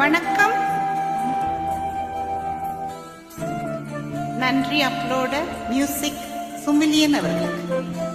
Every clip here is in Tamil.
வணக்கம். நன்றி அப்லோட மியூசிக் சுமிலியன் அவர்களுக்கு.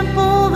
tiempo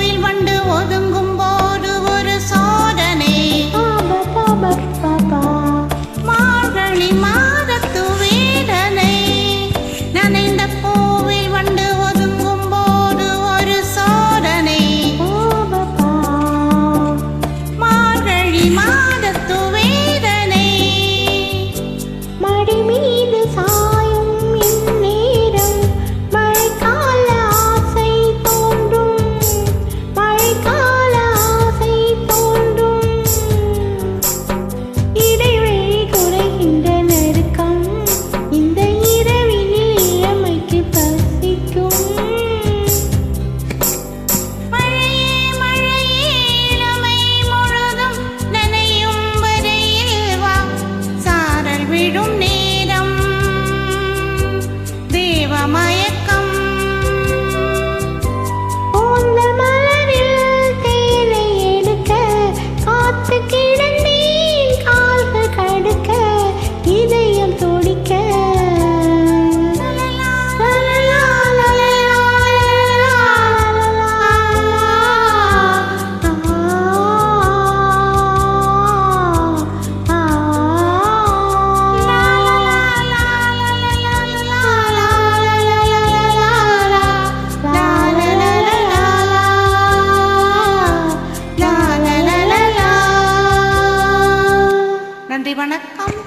நன்றி வணக்கம்.